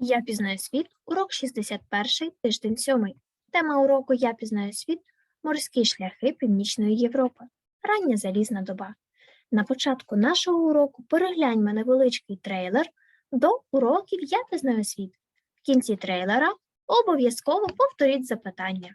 Я пізнаю світ, урок 61, тиждень 7. Тема уроку Я пізнаю світ морські шляхи Північної Європи. Рання залізна доба. На початку нашого уроку перегляньмо невеличкий трейлер до уроків Я пізнаю світ. В кінці трейлера обов'язково повторіть запитання.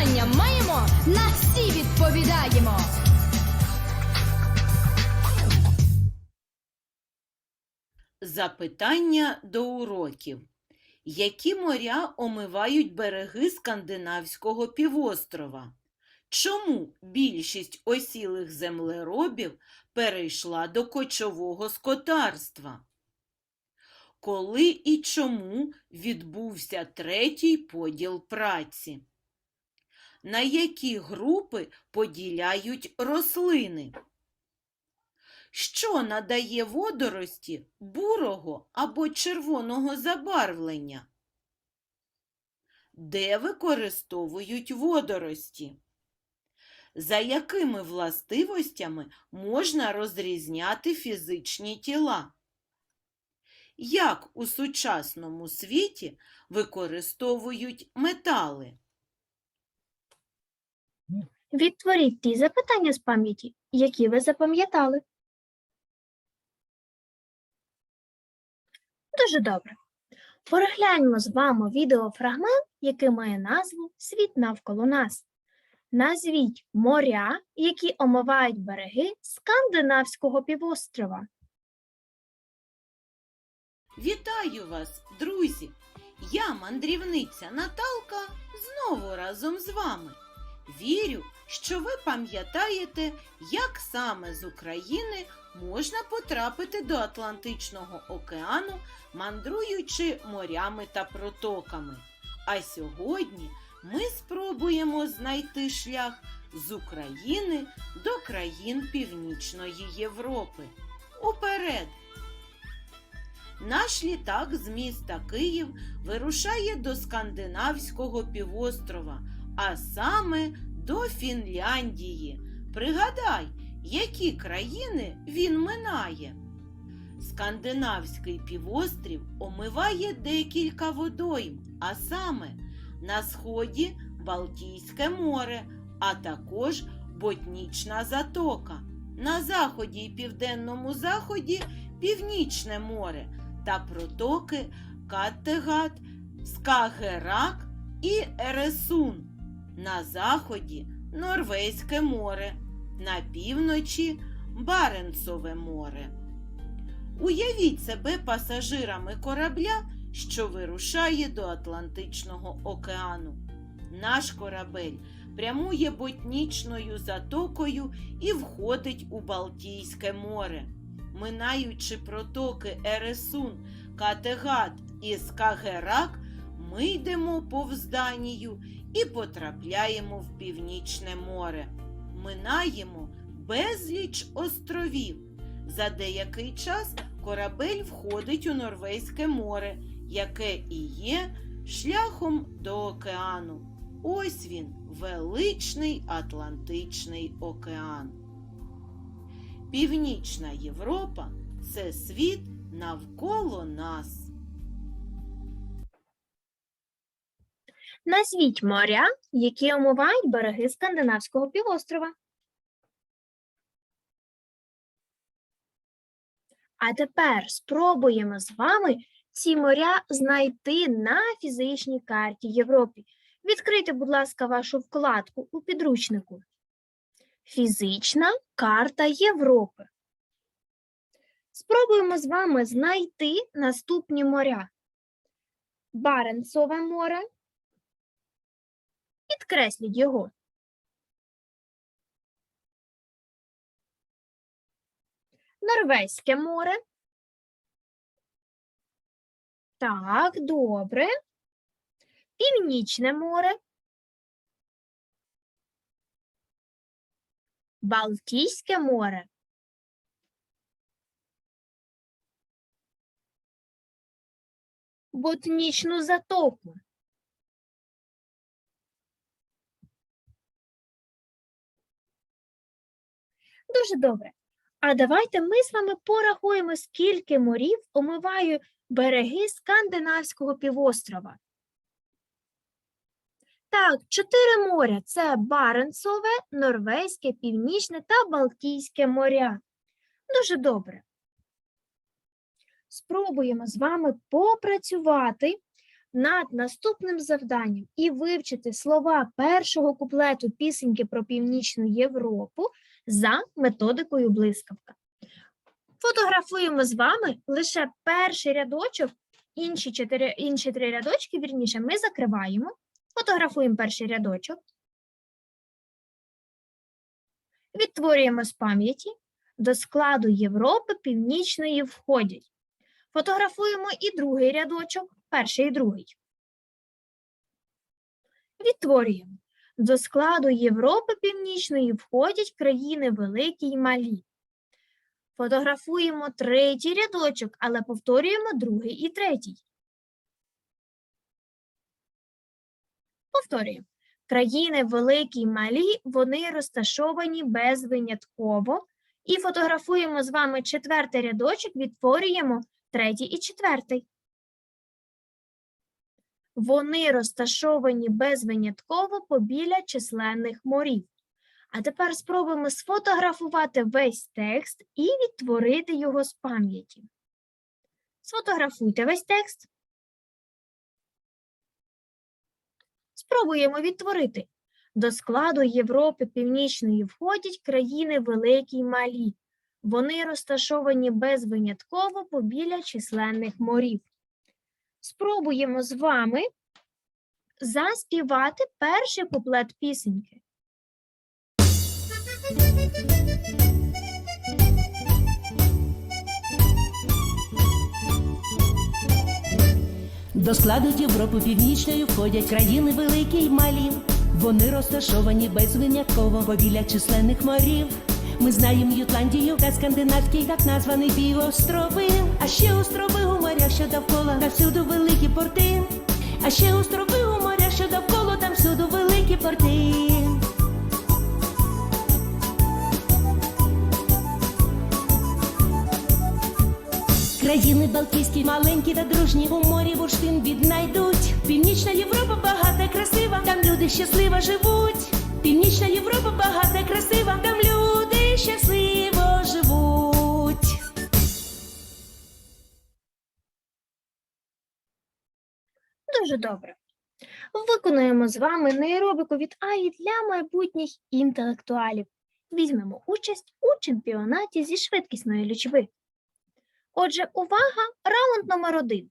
Запитання маємо, на всі відповідаємо. Запитання до уроків. Які моря омивають береги Скандинавського півострова? Чому більшість осілих землеробів перейшла до кочового скотарства? Коли і чому відбувся третій поділ праці? На які групи поділяють рослини? Що надає водорості бурого або червоного забарвлення? Де використовують водорості? За якими властивостями можна розрізняти фізичні тіла? Як у сучасному світі використовують метали? Відтворіть ті запитання з пам'яті, які ви запам'ятали. Дуже добре. Перегляньмо з вами відеофрагмент, який має назву Світ навколо нас. Назвіть моря, які омивають береги Скандинавського півострова. Вітаю вас, друзі! Я мандрівниця Наталка знову разом з вами. Вірю, що ви пам'ятаєте, як саме з України можна потрапити до Атлантичного океану, мандруючи морями та протоками. А сьогодні ми спробуємо знайти шлях з України до країн Північної Європи. Уперед! Наш літак з міста Київ вирушає до Скандинавського півострова, а саме до Фінляндії. Пригадай, які країни він минає. Скандинавський півострів омиває декілька водойм, а саме на сході Балтійське море, а також Ботнічна затока, на заході і південному заході Північне море та протоки Каттегат, Скагерак і Ересун. На заході Норвезьке море, на півночі Баренцове море. Уявіть себе пасажирами корабля, що вирушає до Атлантичного океану. Наш корабель прямує ботнічною затокою і входить у Балтійське море. Минаючи протоки Ересун, Категат і Скагерак, ми йдемо повз Данію і потрапляємо в Північне море. Минаємо безліч островів. За деякий час корабель входить у Норвезьке море, яке і є шляхом до океану. Ось він, величний Атлантичний океан. Північна Європа це світ навколо нас. Назвіть моря, які омивають береги Скандинавського півострова. А тепер спробуємо з вами ці моря знайти на фізичній карті Європи. Відкрийте, будь ласка, вашу вкладку у підручнику. Фізична карта Європи. Спробуємо з вами знайти наступні моря. Баренцове море. Підкресліть його. Норвезьке море. Так, добре. Північне море. Балтійське море. Ботнічну затоку. Дуже добре. А давайте ми з вами порахуємо, скільки морів омивають береги Скандинавського півострова. Так, чотири моря це Баренцове, Норвезьке, Північне та Балтійське моря. Дуже добре. Спробуємо з вами попрацювати над наступним завданням і вивчити слова першого куплету пісеньки про Північну Європу за методикою блискавка. Фотографуємо з вами лише перший рядочок, інші, чотири, інші три рядочки, вірніше, ми закриваємо. Фотографуємо перший рядочок. Відтворюємо з пам'яті. До складу Європи Північної входять. Фотографуємо і другий рядочок, перший і другий. Відтворюємо. До складу Європи Північної входять країни великі й малі. Фотографуємо третій рядочок, але повторюємо другий і третій. Повторюємо. Країни великі й малі, вони розташовані безвинятково. І фотографуємо з вами четвертий рядочок, відтворюємо третій і четвертий. Вони розташовані безвинятково побіля численних морів. А тепер спробуємо сфотографувати весь текст і відтворити його з пам'яті. Сфотографуйте весь текст. Спробуємо відтворити. До складу Європи Північної входять країни великі й малі. Вони розташовані безвинятково побіля численних морів. Спробуємо з вами заспівати перший куплет пісеньки. До складу Європи Північної входять країни великі й малі. Вони розташовані безвинятково побіля численних морів. Ми знаємо Ютландію та скандинавський, так названий півострови. А ще острови у моря, що довкола, та всюди великі порти. А ще острови у моря, що довкола, там всюди великі порти. Країни Балтійські, маленькі та дружні у морі бурштин віднайдуть. Північна Європа багата, красива, там люди щасливо живуть. Північна Європа багата, красива, щасливо живуть. Дуже добре. Виконуємо з вами нейробіку від АІ для майбутніх інтелектуалів. Візьмемо участь у чемпіонаті зі швидкісної лічби. Отже, увага, раунд номер один.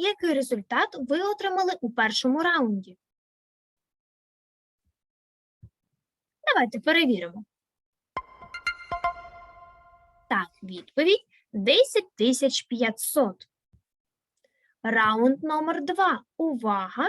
Який результат ви отримали у першому раунді? Давайте перевіримо. Так, відповідь 10500. Раунд номер два. Увага!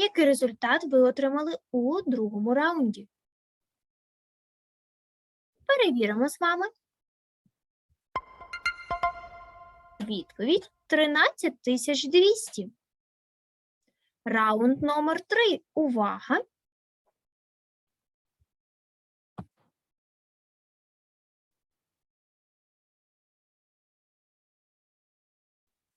Який результат ви отримали у другому раунді? Перевіримо з вами. Відповідь 13 200. Раунд номер 3. Увага!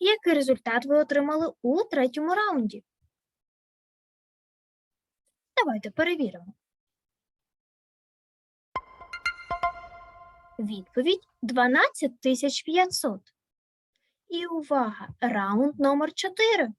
Який результат ви отримали у третьому раунді? Давайте перевіримо. Відповідь 12 500. І увага! Раунд номер 4.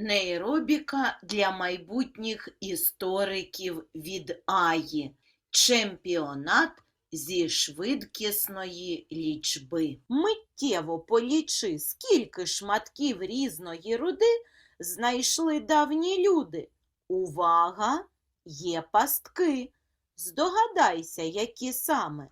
Нейробіка для майбутніх істориків від Аї. Чемпіонат зі швидкісної лічби. Миттєво полічи, скільки шматків різної руди знайшли давні люди. Увага! Є пастки. Здогадайся, які саме.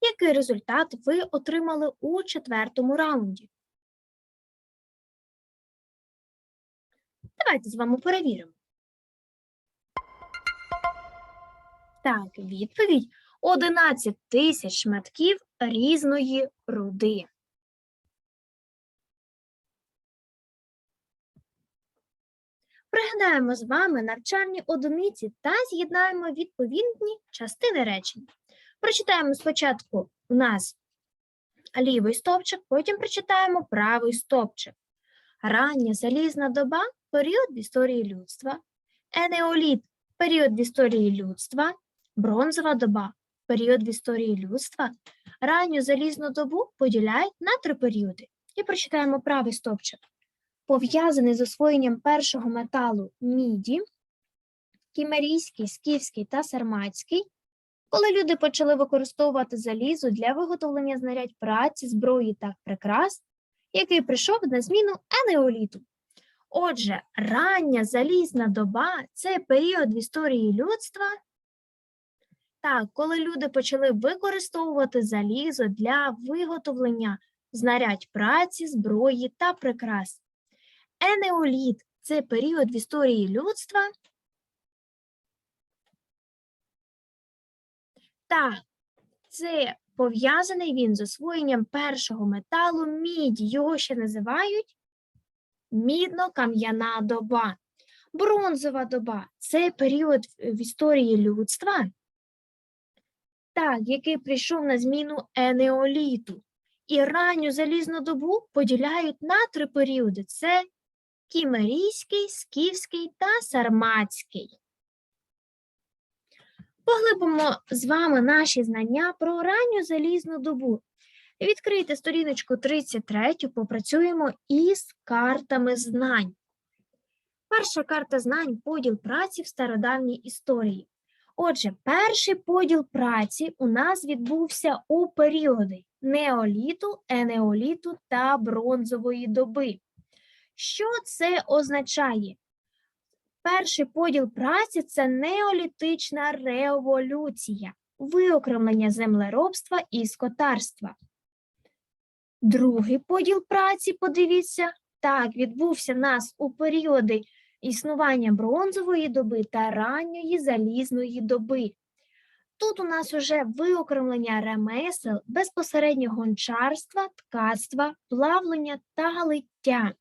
Який результат ви отримали у четвертому раунді? Давайте з вами перевіримо. Так, відповідь 11 тисяч шматків різної руди. Пригадаємо з вами навчальні одиниці та з'єднаємо відповідні частини речень. Прочитаємо спочатку у нас лівий стовпчик, потім прочитаємо правий стовпчик. Рання залізна доба період в історії людства, енеоліт період в історії людства, бронзова доба період в історії людства. Ранню залізну добу поділяють на три періоди. І прочитаємо правий стовпчик. Пов'язаний з освоєнням першого металу міді, кімерійський, скіфський та сарматський Коли люди почали використовувати залізо для виготовлення знарядь праці, зброї та прикрас, який прийшов на зміну енеоліту. Отже, рання залізна доба це період в історії людства. Так, коли люди почали використовувати залізо для виготовлення знарядь праці, зброї та прикрас. Енеоліт це період в історії людства. Так, це пов'язаний він з освоєнням першого металу міді. Його ще називають мідно-кам'яна доба. Бронзова доба це період в історії людства, так, який прийшов на зміну енеоліту. І ранню залізну добу поділяють на три періоди: це кімерійський, скіфський та сарматський. Поглибимо з вами наші знання про ранню залізну добу. Відкрийте сторіночку 33, попрацюємо із картами знань. Перша карта знань поділ праці в стародавній історії. Отже, перший поділ праці у нас відбувся у періоди неоліту, енеоліту та бронзової доби. Що це означає? Перший поділ праці це неолітична революція, виокремлення землеробства і скотарства. Другий поділ праці, подивіться, так, відбувся нас у періоди існування бронзової доби та ранньої залізної доби. Тут у нас уже виокремлення ремесел, безпосередньо гончарства, ткацтва, плавлення та лиття.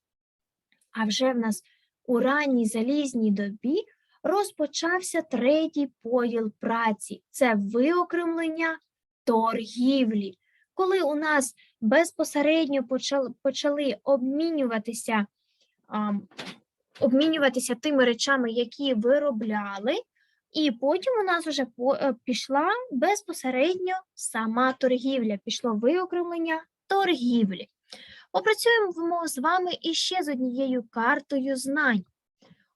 А вже в нас у ранній залізній добі розпочався третій поділ праці це виокремлення торгівлі. Коли у нас безпосередньо почали, обмінюватися, ам, обмінюватися тими речами, які виробляли, і потім у нас вже е, пішла безпосередньо сама торгівля, пішло виокремлення торгівлі. Попрацюємо з вами іще з однією картою знань.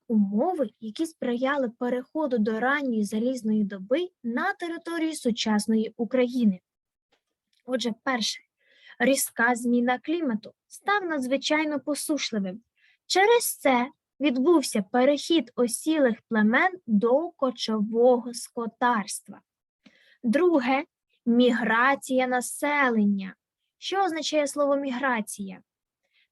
Умови, які сприяли переходу до ранньої залізної доби на території сучасної України. Отже, перше, різка зміна клімату став надзвичайно посушливим. Через це відбувся перехід осілих племен до кочового скотарства. Друге міграція населення. Що означає слово міграція?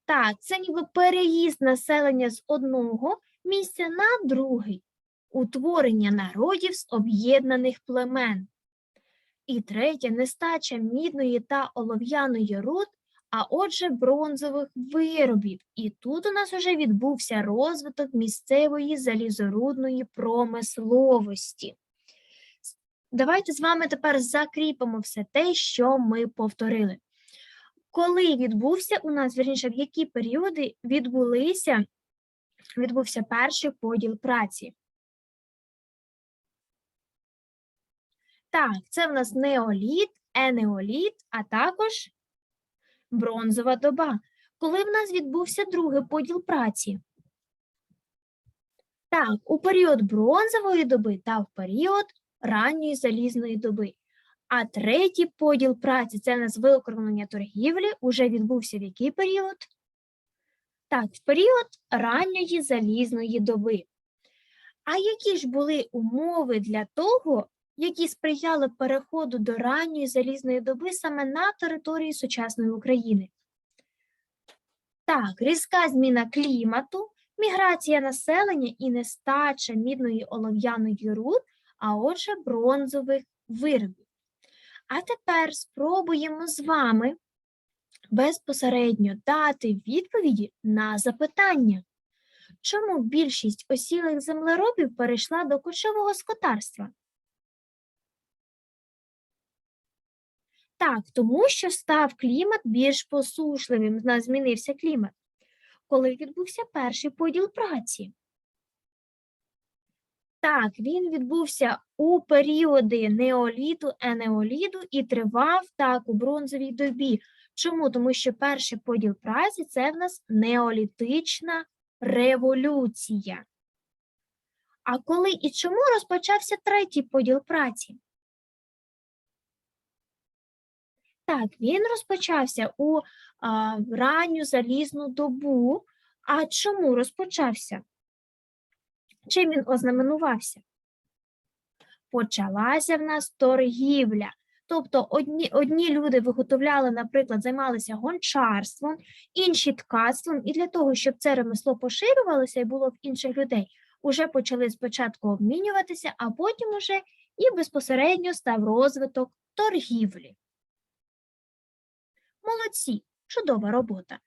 Так, це ніби переїзд населення з одного місця на другий, утворення народів з об'єднаних племен. І третє нестача мідної та олов'яної руд, а отже, бронзових виробів. І тут у нас вже відбувся розвиток місцевої залізорудної промисловості. Давайте з вами тепер закріпимо все те, що ми повторили. Коли відбувся у нас, вірніше, в які періоди відбулися, відбувся перший поділ праці? Так, це в нас неоліт, енеоліт, а також бронзова доба. Коли в нас відбувся другий поділ праці? Так, у період бронзової доби та в період ранньої залізної доби. А третій поділ праці це в нас виокремлення торгівлі, уже відбувся в який період? Так, в період ранньої залізної доби. А які ж були умови для того, які сприяли переходу до ранньої залізної доби саме на території сучасної України? Так, різка зміна клімату, міграція населення і нестача мідної олов'яної руд, а отже, бронзових виробів. А тепер спробуємо з вами безпосередньо дати відповіді на запитання. Чому більшість осілих землеробів перейшла до кочового скотарства? Так, тому що став клімат більш посушливим, змінився клімат. Коли відбувся перший поділ праці? Так, він відбувся у періоди неоліту, енеоліту і тривав так у бронзовій добі. Чому? Тому що перший поділ праці це в нас неолітична революція. А коли і чому розпочався третій поділ праці? Так, він розпочався у а, ранню залізну добу. А чому розпочався? Чим він ознаменувався? Почалася в нас торгівля. Тобто одні, одні люди виготовляли, наприклад, займалися гончарством, інші ткацтвом, і для того, щоб це ремесло поширювалося і було в інших людей, уже почали спочатку обмінюватися, а потім уже і безпосередньо став розвиток торгівлі. Молодці, чудова робота.